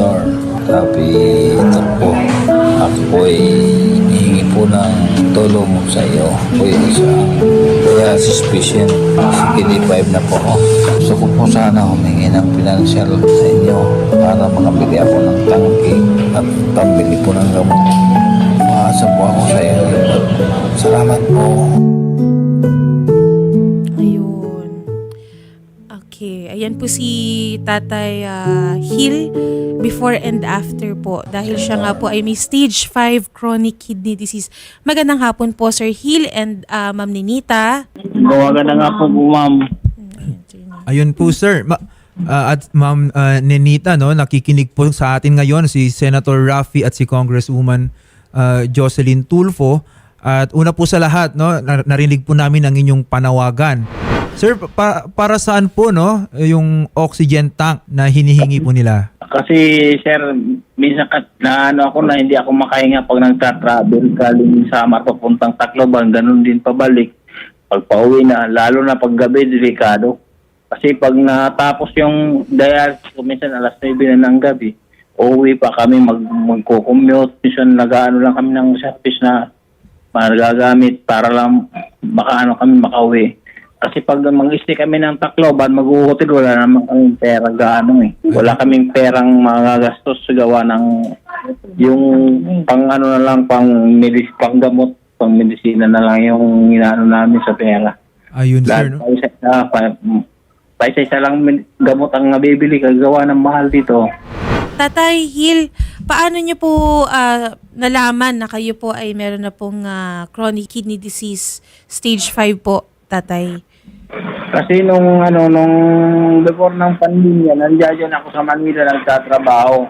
Senator Rafi Tulfo. Ako po ay hihingi po ng tulong sa iyo. Ako ay isang dialysis patient. CKD5 na po ako. Gusto ko po sana humingi ng financial sa inyo para makabili ako ng tangki at pambili po ng gamot. Ayan po si Tatay ah, Hill before and after po. Dahil siya nga po ay may stage 5 chronic kidney disease. Magandang hapon po Sir Hill and ah, Ma'am Ninita. Na nga po po, ma'am. Ayun po sir. Ma- ah, at Ma'am ah, Nenita no, nakikinig po sa atin ngayon si Senator Raffy at si Congresswoman ah, Jocelyn Tulfo. At una po sa lahat no, nar- narinig po namin ang inyong panawagan. Sir, pa- para saan po no yung oxygen tank na hinihingi po nila? Kasi sir, minsan kat, na ano ako na hindi ako makahinga pag nagta-travel galing sa mapapuntang Tacloban, ganun din pabalik. Pag pauwi na, lalo na pag gabi, delikado. Kasi pag natapos yung dialysis minsan alas 9 na ng gabi, uuwi pa kami mag magko-commute. Minsan nag-ano lang kami ng service na magagamit para lang makaano kami makauwi. Kasi pag mag-stay kami ng Tacloban, mag-hotel, wala naman kaming pera gaano eh. Wala kaming perang magagastos sa gawa ng yung pang ano na lang, pang, medis, pang gamot, pang medisina na lang yung inaano namin sa pera. Ayun sir. No? pa isa, ah, pa, pa isa-isa lang min- gamot ang nabibili, kagawa ng mahal dito. Tatay Hill, paano niyo po ah, nalaman na kayo po ay meron na pong ah, chronic kidney disease stage 5 po, Tatay? Kasi nung ano nung before ng pandemya, nandiyan ako sa Manila nagtatrabaho.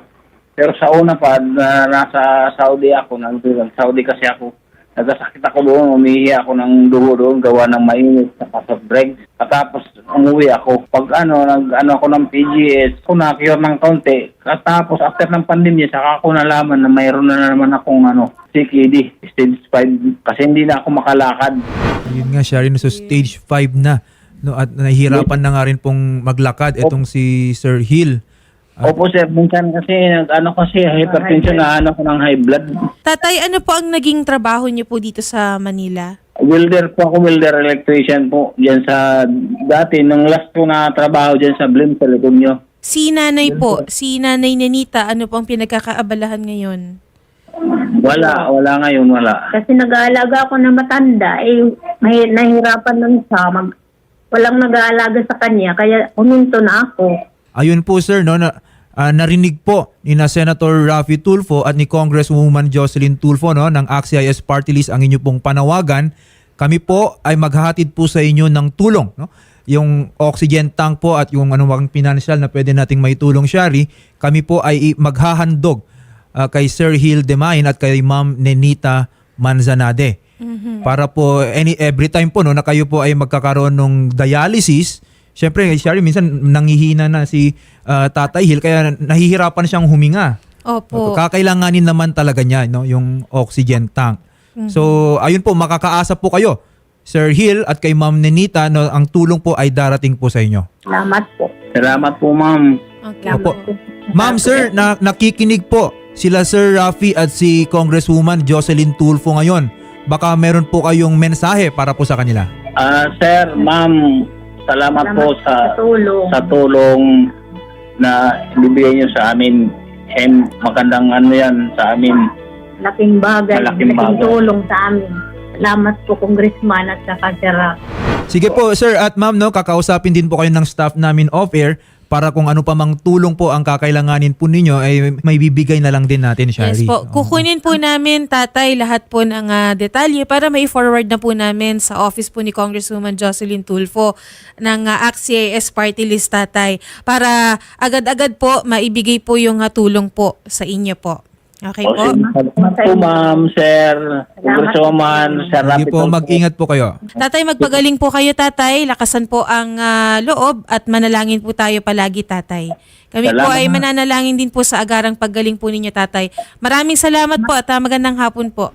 Pero sa una pa na nasa Saudi ako, nandun Saudi kasi ako. Nagkasakit ako doon, umihi ako ng dugo doon, gawa ng mainit sa of break. Tapos umuwi ako. Pag ano, nag ano ako ng PGS, ako na-cure ng kaunti. At tapos after ng pandemya, saka ako nalaman na mayroon na naman akong ano, CKD, stage 5. Kasi hindi na ako makalakad. Ayun nga siya rin so stage 5 na. No, at nahihirapan na nga rin pong maglakad itong si Sir Hill. Opo sir, minsan kasi nag- ano kasi hypertension na ano ko ng high blood. Tatay, ano po ang naging trabaho niyo po dito sa Manila? Welder po ako, welder electrician po. Diyan sa, dati, nung last ko na trabaho diyan sa Blim Telecom nyo. Si nanay po, si nanay Nenita, ano po ang pinagkakaabalahan ngayon? Wala, wala ngayon, wala. Kasi nag-aalaga ako ng matanda, eh, may nahirapan nun siya. Mag, walang nag-aalaga sa kanya, kaya uminto na ako. Ayun po sir, no, na, ah, narinig po ni na Senator Raffy Tulfo at ni Congresswoman Jocelyn Tulfo no, ng AXIS Party List ang inyo pong panawagan. Kami po ay maghahatid po sa inyo ng tulong. No? Yung oxygen tank po at yung anumang financial na pwede nating maitulong, Shari, kami po ay i- maghahandog ah, kay Sir Hill Demain at kay Ma'am Nenita Manzanade. Para po any every time po no na kayo po ay magkakaroon ng dialysis, syempre Shari minsan nangihina na si ah, Tatay Hill kaya nahihirapan siyang huminga. Opo. Kakailanganin naman talaga niya no yung oxygen tank. So ayun po makakaasa po kayo Sir Hill at kay Ma'am Nenita no ang tulong po ay darating po sa inyo. Salamat po. Salamat po, ma'am. Okay. Opo. Ma'am sir, na, nakikinig po sila Sir Rafi at si Congresswoman Jocelyn Tulfo ngayon. Baka meron po kayong mensahe para po sa kanila. Ah, sir, ma'am, salamat, Salamat po sa, tulong. sa tulong na bibigay niyo sa amin. And magandang ano yan sa amin. Laking bagay, Malaking laking bagay. tulong sa amin. Salamat po, Congressman at saka Sir Raff. Sige po, sir at ma'am, no, kakausapin din po kayo ng staff namin off-air para kung ano pa mang tulong po ang kakailanganin po ninyo ay may bibigay na lang din natin, Shari. Yes po. Oo. Kukunin po namin, tatay, lahat po ng ah, detalye para may forward na po namin sa office po ni Congresswoman Jocelyn Tulfo ng uh, AXIS Party List, tatay. Para agad-agad po maibigay po yung ah, tulong po sa inyo po. Okay O, po? sige, Salamat po, ma'am, sir. Congresswoman, sir Rafi po, mag-ingat po kayo. Tatay, magpagaling po kayo, tatay. Lakasan po ang ah, loob at manalangin po tayo palagi, tatay. Kami po Salamat. ay mananalangin din po sa agarang paggaling po ninyo, tatay. Maraming salamat po at ah, magandang hapon po.